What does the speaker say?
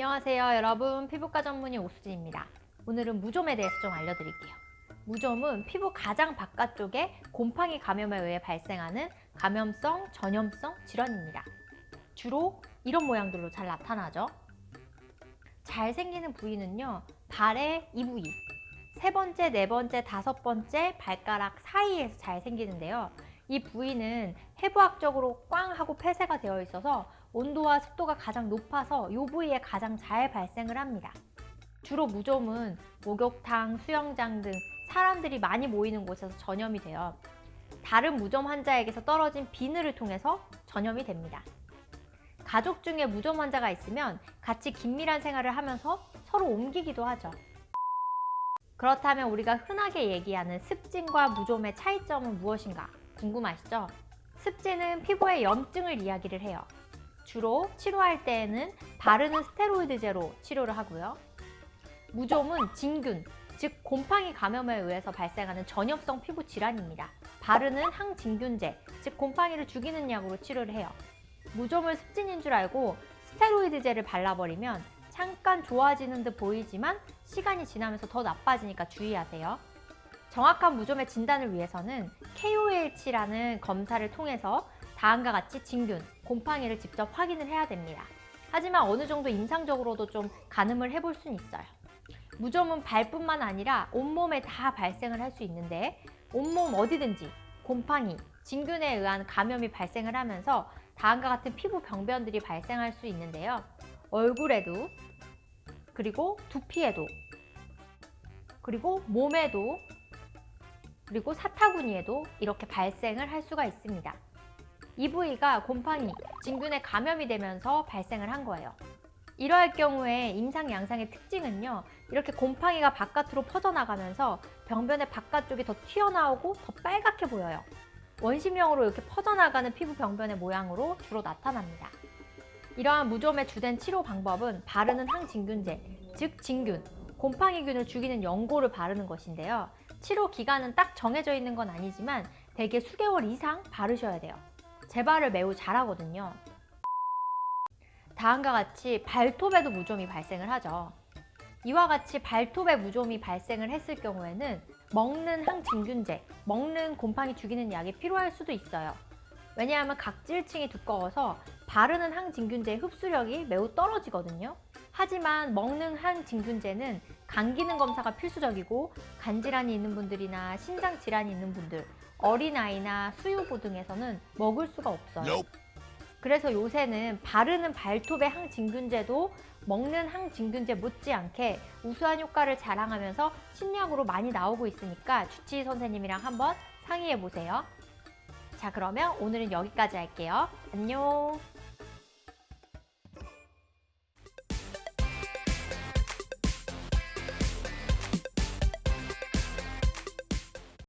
안녕하세요 여러분. 피부과 전문의 오수진입니다. 오늘은 무좀에 대해서 좀 알려드릴게요. 무좀은 피부 가장 바깥쪽에 곰팡이 감염에 의해 발생하는 감염성 전염성 질환입니다. 주로 이런 모양들로 잘 나타나죠. 잘 생기는 부위는요 발의 이 부위 세 번째, 네 번째, 다섯 번째 발가락 사이에서 잘 생기는데요. 이 부위는 해부학적으로 꽝 하고 폐쇄가 되어 있어서 온도와 습도가 가장 높아서 이 부위에 가장 잘 발생을 합니다. 주로 무좀은 목욕탕, 수영장 등 사람들이 많이 모이는 곳에서 전염이 돼요. 다른 무좀 환자에게서 떨어진 비늘을 통해서 전염이 됩니다. 가족 중에 무좀 환자가 있으면 같이 긴밀한 생활을 하면서 서로 옮기기도 하죠. 그렇다면 우리가 흔하게 얘기하는 습진과 무좀의 차이점은 무엇인가 궁금하시죠? 습진은 피부의 염증을 이야기를 해요. 주로 치료할 때에는 바르는 스테로이드제로 치료를 하고요. 무좀은 진균, 즉 곰팡이 감염에 의해서 발생하는 전염성 피부 질환입니다. 바르는 항진균제, 즉 곰팡이를 죽이는 약으로 치료를 해요. 무좀을 습진인 줄 알고 스테로이드제를 발라버리면 잠깐 좋아지는 듯 보이지만 시간이 지나면서 더 나빠지니까 주의하세요. 정확한 무좀의 진단을 위해서는 KOH-라는 검사를 통해서 다음과 같이 진균, 곰팡이를 직접 확인을 해야 됩니다. 하지만 어느 정도 임상적으로도 좀 가늠을 해볼 수는 있어요. 무좀은 발뿐만 아니라 온몸에 다 발생을 할 수 있는데 온몸 어디든지 곰팡이, 진균에 의한 감염이 발생을 하면서 다음과 같은 피부 병변들이 발생할 수 있는데요. 얼굴에도 그리고 두피에도 그리고 몸에도 그리고 사타구니에도 이렇게 발생을 할 수가 있습니다. 이 부위가 곰팡이, 진균에 감염이 되면서 발생을 한 거예요. 이러할 경우에 임상 양상의 특징은요, 이렇게 곰팡이가 바깥으로 퍼져나가면서 병변의 바깥쪽이 더 튀어나오고 더 빨갛게 보여요. 원심력으로 이렇게 퍼져나가는 피부 병변의 모양으로 주로 나타납니다. 이러한 무좀의 주된 치료 방법은 바르는 항진균제, 즉 진균, 곰팡이균을 죽이는 연고를 바르는 것인데요. 치료 기간은 딱 정해져 있는 건 아니지만 대개 수개월 이상 바르셔야 돼요. 재발을 매우 잘하거든요. 다음과 같이 발톱에도 무좀이 발생을 하죠. 이와 같이 발톱에 무좀이 발생을 했을 경우에는 먹는 항진균제, 먹는 곰팡이 죽이는 약이 필요할 수도 있어요. 왜냐하면 각질층이 두꺼워서 바르는 항진균제의 흡수력이 매우 떨어지거든요. 하지만 먹는 항진균제는 간 기능 검사가 필수적이고 간 질환이 있는 분들이나 신장 질환이 있는 분들, 어린아이나 수유부 등에서는 먹을 수가 없어요. 그래서 요새는 바르는 발톱의 항진균제도 먹는 항진균제 못지않게 우수한 효과를 자랑하면서 신약으로 많이 나오고 있으니까 주치의 선생님이랑 한번 상의해 보세요. 자, 그러면 오늘은 여기까지 할게요. 안녕.